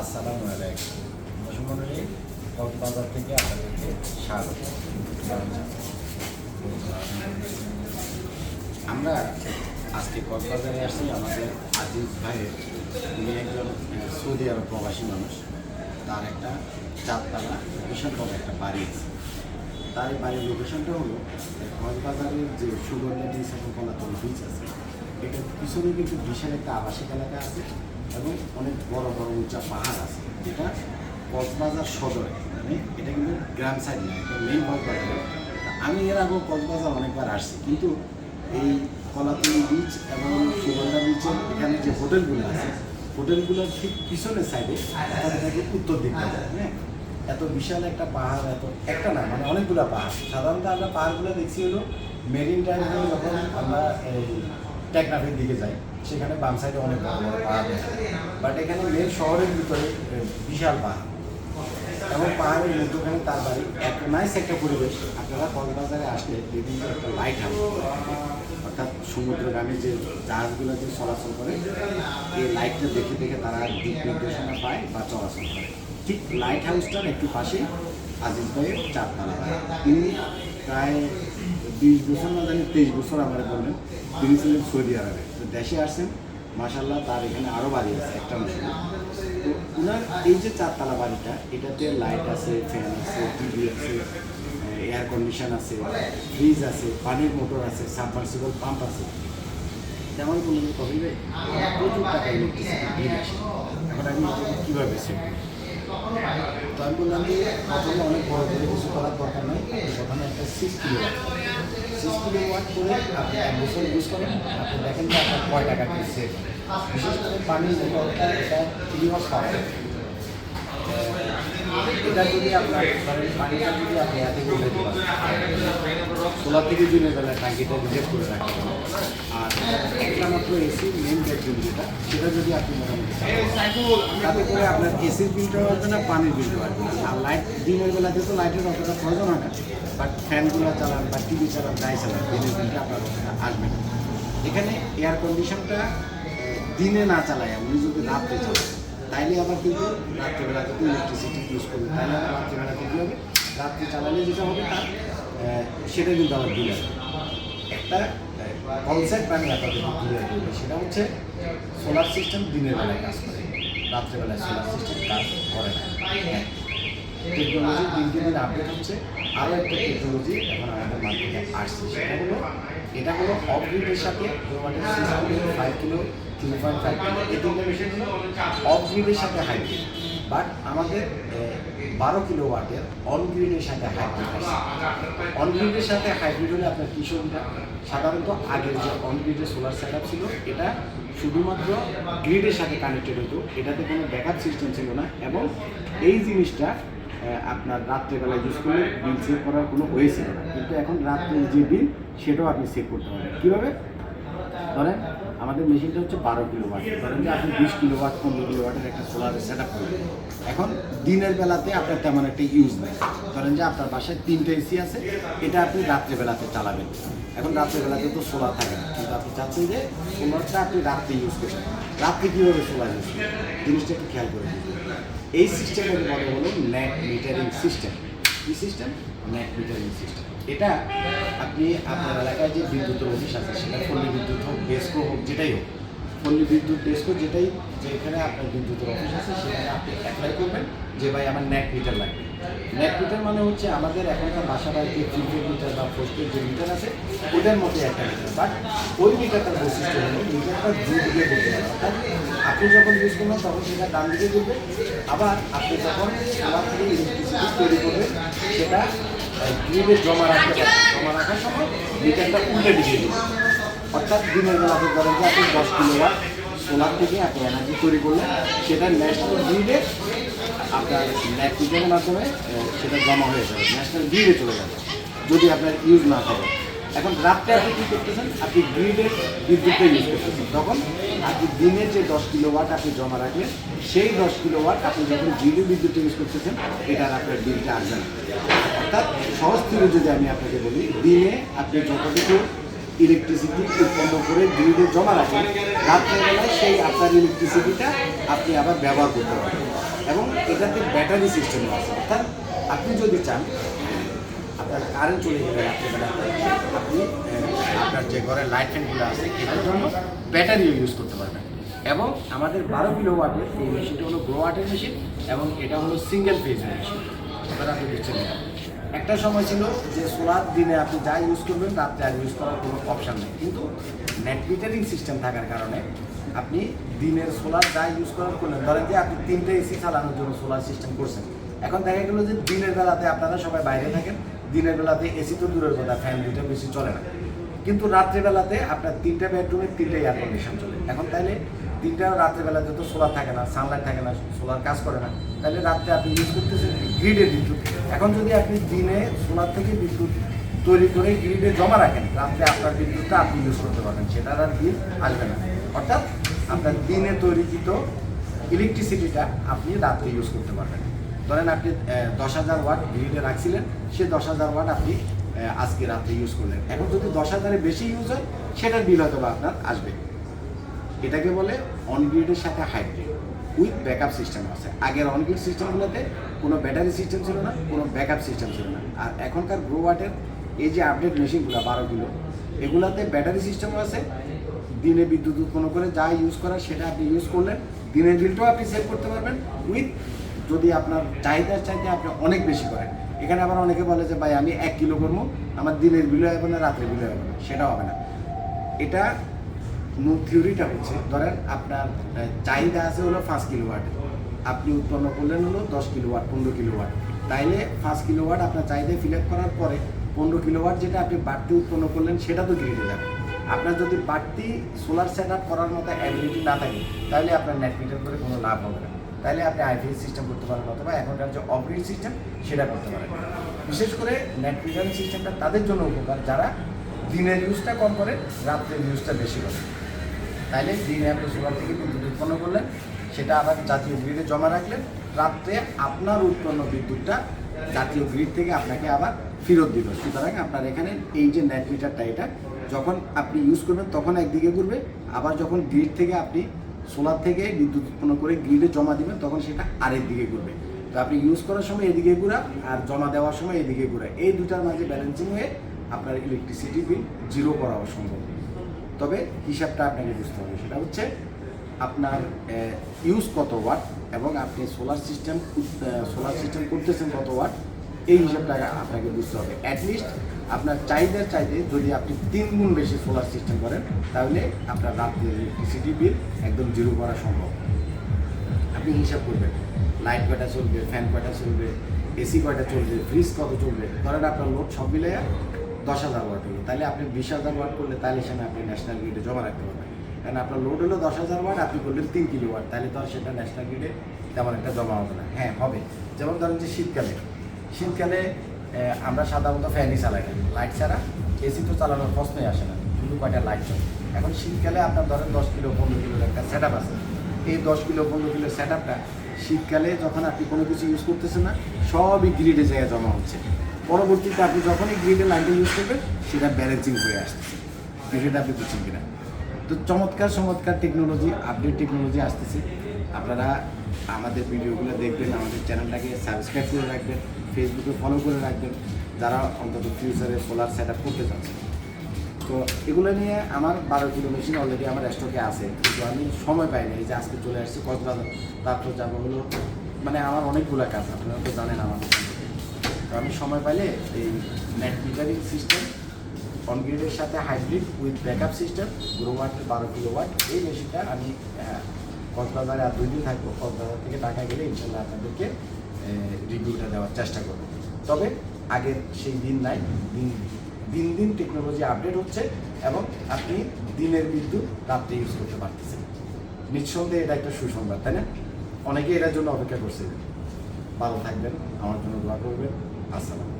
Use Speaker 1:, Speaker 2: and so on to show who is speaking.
Speaker 1: আসসালামু আলাইকুম। মন্ডলী কক্সবাজার থেকে আপনাদেরকে স্বাগত। আমরা আজকে কক্সবাজারে আসছি, আমাদের আজিজ ভাইয়ের। উনি একজন সৌদি আরব প্রবাসী মানুষ। তার একটা চারতলা বিশাল বড় একটা বাড়ি আছে। তার এই বাড়ির লোকেশনটা হলো কক্সবাজারের যে সুগন্ধা বিচ এবং কলাতল বিচ আছে, এটার পিছনে কিন্তু বিশাল একটা আবাসিক এলাকা আছে। এবং অনেক বড় বড় উঁচা পাহাড় আছে, যেটা কক্সবাজার সদরে। মানে এটা কিন্তু গ্রাম সাইড না, এটা মেইন কক্সবাজার। আমি এর আগেও কক্সবাজার অনেকবার আসছি, কিন্তু এই কলাতলি বিচ এবং সুগন্ধা বিচের এখানে যে হোটেলগুলো আছে, হোটেলগুলোর ঠিক পিছনের সাইডে তাদের থাকে উত্তর দিকটা। হ্যাঁ এত বিশাল একটা পাহাড়, এত একটা না মানে অনেকগুলো পাহাড়। সাধারণত আমরা পাহাড়গুলো দেখছি হলো মেরিন ড্রাইভে যখন আমরা টেকনাফের দিকে যাই সেখানে বাম সাইডে অনেক বড় বড় পাহাড় বাট এখানে মেন শহরের ভিতরে বিশাল পাহাড়। এবং পাহাড়ের মধ্যখানে তার বাড়ি। এত নাইস একটা পরিবেশ। আপনারা কক্সবাজারে আসলে বিভিন্ন একটা লাইট হাউস অর্থাৎ সমুদ্রগামী যে জাহাজগুলো যে চলাচল করে, এই লাইটটা দেখে দেখে তারা দিক নির্দেশনা পায় বা চলাচল করে। ঠিক লাইট হাউসটার একটু পাশে আজিজ ভাইয়ের চারতলা প্রায় বিশ বছর না জানি, তেইশ বছর আমার বললেন তিনি ছিলেন সৌদি আরবে। তো দেশে আসছেন মাসাল্লাহ তার এখানে আরও বাড়ি আছে, একটা মশলা তো ওনার এই যে চারতলা বাড়িটা, এটাতে লাইট আছে ফ্যান আছে টিভি আছে এয়ার কন্ডিশন আছে ফ্রিজ আছে, পানির মোটর আছে সাবমার্সিবল পাম্প আছে। তেমন কোনো কবি ভাই প্রচুর টাকা ইলেকট্রিসিটি বিল এখন আমি কীভাবে সেভ তো আমি বললাম যে প্রথমে অনেক বড় করে কিছু করার দরকার নেই। প্রথমে একটা সিক্স সিক্স কিলো ওয়াট করে আপনি এক ইউজ করেন আপনি দেখেন যে আপনার কয় টাকা কি সেভ বিশেষ করে পানি মোটরটা এটা থ্রি হর্স পাওয়ার এটা যদি আপনার পানিটা যদি আপনি এত করে সোলার থেকে দিনের বেলা ট্যাঙ্কিটা রিজেক্ট করে রাখেন আর একটা মাত্র এসি মেন বেডরুম যেটা, সেটা যদি আপনি মোটামুটি তাতে করে আপনার এসির বিলটাও আসবে না, পানির বিলটাও আসবে না। আর লাইট দিনের বেলাতে তো লাইটের অতটা প্রয়োজন হয় না। বাট ফ্যানগুলো চালান বা টিভি চালান, যাই চালান, দিনের বিলটা আপনার আসবে না। এখানে এয়ার কন্ডিশনটা দিনে না চালায় উনি যদি রাত্রে চালান, তাইলে আবার কিন্তু রাত্রেবেলাতে তো ইলেকট্রিসিটি ইউজ করবে। তাহলে আবার রাত্রেবেলাতে কী হবে? রাত্রে চালালে যেটা হবে, তার সেটা কিন্তু বিল আসবে একটা কনসেপ্ট আমি আপনাদের তুলে ধরবো সেটা হচ্ছে সোলার সিস্টেম দিনের বেলায় কাজ করে। রাত্রেবেলায় সোলার সিস্টেম কাজ করে না। হ্যাঁ টেকনোলজি দিন দিন দিন আপডেট হচ্ছে। আরও একটা টেকনোলজি এখন আমাদের মার্কেটে আসছে। সেটা হলো, এটা হলো অফ গ্রিডের সাথে five kilo three point five kilo এই তিনটা মেশিন হলো অফ গ্রিডের সাথে হাইব্রিড বাট আমাদের বারো কিলো ওয়াটের অন গ্রিডের সাথে হাইব্রিড আছে। অন গ্রিডের সাথে হাইব্রিড হলে আপনার কী সুবিধা? সাধারণত আগের যে অন গ্রিডের সোলার সেট ছিল, এটা শুধুমাত্র গ্রিডের সাথে কানেক্টেড হতো। এটাতে কোনো ব্যাকআপ সিস্টেম ছিল না এবং এই জিনিসটা আপনার রাত্রেবেলা ইউজ করলে বিল সেভ করার কোনো ওয়ে ছিল না। কিন্তু এখন রাত্রে যে বিল সেটাও আপনি সেভ করতে পারেন কীভাবে? ধরেন আমাদের মেশিনটা হচ্ছে বারো কিলো ওয়াট ধরেন যে আপনি বিশ কিলো ওয়াট পনেরো কিলো ওয়াটের একটা সোলার সেট আপ করবেন এখন দিনের বেলাতে আপনার তেমন একটা ইউজ নেই। ধরেন যে আপনার বাসায় তিনটে এসি আছে, এটা আপনি রাত্রেবেলাতে চালাবেন। এখন রাত্রেবেলাতে তো সোলার থাকে না। কিন্তু আপনি চাচ্ছেন যে সোলারটা আপনি রাত্রে ইউজ করবেন রাত্রে কীভাবে সোলার ইউজ করবেন? জিনিসটা একটু খেয়াল করে এই সিস্টেমের বলে হলো নেট মিটারিং সিস্টেম কি সিস্টেম নেট মিটারিং সিস্টেম এটা আপনি আপনার এলাকায় যে বিদ্যুতের অফিস আছে, সেটা পল্লী বিদ্যুৎ হোক, ডেস্কো হোক, যেটাই হোক, পল্লী বিদ্যুৎ, ডেস্কো যেটাই, যেখানে আপনার বিদ্যুতের অফিস আছে, সেখানে আপনি অ্যাপ্লাই করবেন যে ভাই আমার নেট মিটার লাগবে। নেট মিটার মানে হচ্ছে আমাদের এখনকার বাসা বাড়িতে প্রিপেড মিটার বা পোস্টের যে মিটার আছে ওটার মধ্যে একটা মিটার বাট ওই মিটারটার বৈশিষ্ট্য হলো মিটারটা দুই দিকে বলতে হবে। অর্থাৎ আপনি যখন ইউজ করবেন, তখন সেটা ডান দিকে করবে আবার আপনি যখন সোলার থেকে ইলেকট্রিসিটি তৈরি করবেন, সেটা গ্রিডে জমা রাখতে জমা রাখার সময় মিটারটা উল্টে দিকে দিবে অর্থাৎ দিনের বেলাতে ধরেন যে আপনি দশ কিলো ওয়াট সোলার থেকে আপনি এনার্জি তৈরি করলেন, সেটা ন্যাশনাল গ্রিডে আপনার ল্যাব মিটারের মাধ্যমে সেটা জমা হয়ে যাবে ন্যাশনাল গ্রিডে চলে যাবে, যদি আপনার ইউজ না থাকে। এখন রাত্রে আপনি কী করতেছেন? আপনি গ্রিডের বিদ্যুৎটা ইউজ করতেছেন। তখন আপনি দিনের যে দশ কিলো ওয়াট আপনি জমা রাখলেন, সেই দশ কিলো ওয়াট আপনি যখন গ্রিডের বিদ্যুৎ ইউজ করতেছেন, এটার আপনার বিলটা আসবে না। অর্থাৎ সহজ থেকে যদি আমি আপনাকে বলি, দিনে আপনি যতটুকু ইলেকট্রিসিটি উৎপন্ন করে গ্রিডে জমা রাখেন, রাত্রেবেলায় সেই আপনার ইলেকট্রিসিটিটা আপনি আবার ব্যবহার করতে পারবেন। এবং এটাতে ব্যাটারি সিস্টেম আছে। অর্থাৎ আপনি যদি চান, আপনার কারেন্ট চলে গেলে রাত্রেবেলা, আপনি আপনার যে ঘরে লাইট ফ্যানগুলো আছে এটার জন্য ব্যাটারিও ইউজ করতে পারবেন। এবং আমাদের বারো কিলো ওয়াটের এই মেশিনটা হলো গ্রো ওয়াটের মেশিন এবং এটা হলো সিঙ্গেল ফেজের মেশিন এবার আপনি বুঝছেন এটা। একটা সময় ছিল যে সোলার দিনে আপনি যা ইউজ করবেন, রাত্রে আর ইউজ করার কোনো অপশান নেই। কিন্তু নেট মিটারিং সিস্টেম থাকার কারণে আপনি দিনের সোলার যা ইউজ করার করলেন, ধরেন যে আপনি তিনটে এসি চালানোর জন্য সোলার সিস্টেম করছেন। এখন দেখা গেলো যে দিনের বেলাতে আপনারা সবাই বাইরে থাকেন, দিনের বেলাতে এসি তো দূরের কথা ফ্যান দুটো বেশি চলে না। কিন্তু রাত্রেবেলাতে আপনার তিনটা বেডরুমে তিনটে এয়ার কন্ডিশন চলে। এখন তাহলে তিনটা রাত্রেবেলাতে তো সোলার থাকে না সানলাইট থাকে না সোলার কাজ করে না। তাহলে রাত্রে আপনি ইউজ করতেছেন গ্রিডের বিদ্যুৎ এখন যদি আপনি দিনে সোলার থেকে বিদ্যুৎ তৈরি করে গ্রিডে জমা রাখেন রাত্রে আপনার বিদ্যুৎটা আপনি ইউজ করতে পারবেন। সেটার আর বিল আসবে না। অর্থাৎ আপনার দিনে তৈরিকৃত ইলেকট্রিসিটিটা আপনি রাত্রে ইউজ করতে পারবেন। ধরেন আপনি দশ হাজার ওয়াট গ্রিডে রাখছিলেন, সে দশ হাজার ওয়াট আপনি আজকে রাত্রে ইউজ করলেন। এখন যদি দশ হাজারের বেশি ইউজ হয়, সেটার বিল হয়তো আপনার আসবে। এটাকে বলে অনগ্রিডের সাথে হাইব্রিড উইথ ব্যাকআপ সিস্টেম আছে। আগের অনগ্রিড সিস্টেমগুলোতে কোনো ব্যাটারি সিস্টেম ছিল না, কোনো ব্যাকআপ সিস্টেম ছিল না। আর এখনকার গ্রো ওয়াটের এই যে আপডেট মেশিনগুলো বারো কিলো এগুলাতে ব্যাটারি সিস্টেমও আছে। দিনে বিদ্যুৎ উৎপন্ন করে যা ইউজ করার সেটা আপনি ইউজ করলেন। দিনের বিলটাও আপনি সেভ করতে পারবেন উইথ যদি আপনার চাহিদার চাইতে আপনি অনেক বেশি করেন। এখানে আবার অনেকে বলে যে, ভাই, আমি এক কিলো করব, আমার দিনের বিলও হবে না, রাত্রে বিলও হবে না। সেটা হবে না। এটা মূল থিওরিটা হচ্ছে, ধরেন আপনার চাহিদা আছে হলো পাঁচ কিলো ওয়াট আপনি উৎপন্ন করলেন হলো দশ কিলো ওয়াট পনেরো কিলো ওয়াট তাইলে পাঁচ কিলো ওয়াট আপনার চাহিদা ফিল আপ করার পরে পনেরো কিলো ওয়াট যেটা আপনি বাড়তি উৎপন্ন করলেন, সেটা তো গ্রিডে যাবে আপনার যদি বাড়তি সোলার সেট আপ করার মতো অ্যাবিলিটি না থাকে তাহলে আপনার নেট মিটার করে কোনো লাভ হবে না। তাহলে আপনি আইপিএস সিস্টেম করতে পারেন অথবা এখনকার যে অপগ্রিড সিস্টেম সেটা করতে পারেন। বিশেষ করে নেট মিটারিং সিস্টেমটা তাদের জন্য উপকার, যারা দিনের ইউজটা কম করে, রাত্রের ইউজটা বেশি করে। তাইলে দিনে আপনি সোলার থেকে বিদ্যুৎ উৎপন্ন করলেন। সেটা আবার জাতীয় গ্রিডে জমা রাখলেন। রাত্রে আপনার উৎপন্ন বিদ্যুৎটা জাতীয় গ্রিড থেকে আপনাকে আবার ফেরত দিল। সুতরাং আপনার এখানে এই যে নেট মিটারটা এটা, যখন আপনি ইউজ করবেন, তখন একদিকে ঘুরবে। আবার যখন গ্রিড থেকে আপনি সোলার থেকে বিদ্যুৎ উৎপন্ন করে গ্রিডে জমা দিবেন, তখন সেটা আরেক দিকে ঘুরবে। তো আপনি ইউজ করার সময় এদিকে ঘুরা আর জমা দেওয়ার সময় এদিকে ঘুরা। এই দুটার মাঝে ব্যালেন্সিং হয়ে আপনার ইলেকট্রিসিটি বিল জিরো করা সম্ভব তবে হিসাবটা আপনাকে বুঝতে হবে। সেটা হচ্ছে আপনার ইউজ কত ওয়াট এবং আপনি সোলার সিস্টেম সোলার সিস্টেম করতেছেন কত ওয়াট এই হিসাবটা আপনাকে বুঝতে হবে। অ্যাটলিস্ট আপনার চাহিদার চাইতে যদি আপনি তিন গুণ বেশি সোলার সিস্টেম করেন, তাহলে আপনার রাত্রে ইলেকট্রিসিটি বিল একদম জিরো করা সম্ভব। আপনি হিসাব করবেন। লাইট কয়টা চলবে ফ্যান কয়টা চলবে এসি কয়টা চলবে ফ্রিজ কত চলবে, ধরেন আপনার লোড সব মিলে দশ হাজার ওয়াট তাহলে আপনি বিশ হাজার ওয়াট করলে তাহলে সেখানে আপনি ন্যাশনাল গ্রিডে জমা রাখতে পারবেন। কারণ আপনার লোড হলো দশ হাজার ওয়াট আপনি করলেন তিন কিলো ওয়াট তাহলে তো সেটা ন্যাশনাল গ্রিডে তেমন একটা জমা হবে না। হ্যাঁ হবে। যেমন ধরেন যে শীতকালে শীতকালে আমরা সাধারণত ফ্যানই চালাই লাইট ছাড়া এসি তো চালানোর প্রশ্নই আসে না, শুধু কয়টা লাইট চলে এখন শীতকালে আপনার ধরেন দশ কিলো, পনেরো কিলোর একটা সেট আছে। এই দশ কিলো, পনেরো কিলোর সেট আপটা শীতকালে যখন আপনি কোনো কিছু ইউজ করতেছেন না, সবই গ্রিডে জায়গায় জমা হচ্ছে। পরবর্তীতে আপনি যখনই গ্রিডে লাইনটা ইউজ করবেন, সেটা ব্যালেন্সিং হয়ে আসতেছে বিষয়টা আপনি বুঝছেন কিনা? তো চমৎকার চমৎকার টেকনোলজি আপডেট টেকনোলজি আসতেছে। আপনারা আমাদের ভিডিওগুলো দেখবেন, আমাদের চ্যানেলটাকে সাবস্ক্রাইব করে রাখবেন ফেসবুকে ফলো করে রাখবেন। যারা অন্তত ফিউচারে সোলার সেট আপ করতে চাচ্ছেন। তো এগুলো নিয়ে আমার বারো কিলো মেশিন অলরেডি আমার স্টকে আছে। কিন্তু আমি সময় পাই না এই যে আজকে চলে আসছি কক্সবাজার তারপর যাব হলো মানে আমার অনেকগুলো কাজ আপনারা তো জানেন আমার। তো আমি সময় পাইলে এই নেট মিটারিং সিস্টেম অনগ্রিডের সাথে হাইব্রিড উইথ ব্যাকআপ সিস্টেম গ্রো ওয়াটের বারো কিলো ওয়াট এই মেশিনটা আমি আহ, কক্সবাজারে আর দুই দিন থাকব। কক্সবাজার থেকে টাকা গেলে ইনশাল্লাহ আপনাদেরকে রিভিউটা দেওয়ার চেষ্টা করব। তবে আগের সেই দিন নাই দিন দিন দিন টেকনোলজি আপডেট হচ্ছে এবং আপনি দিনের বিদ্যুৎ রাত্রে ইউজ করতে পারতেছেন। নিঃসন্দেহে এটা একটা সুসংবাদ, তাই না? অনেকে এটার জন্য অপেক্ষা করছে। ভালো থাকবেন, আমার জন্য দোয়া করবেন। আসসালাম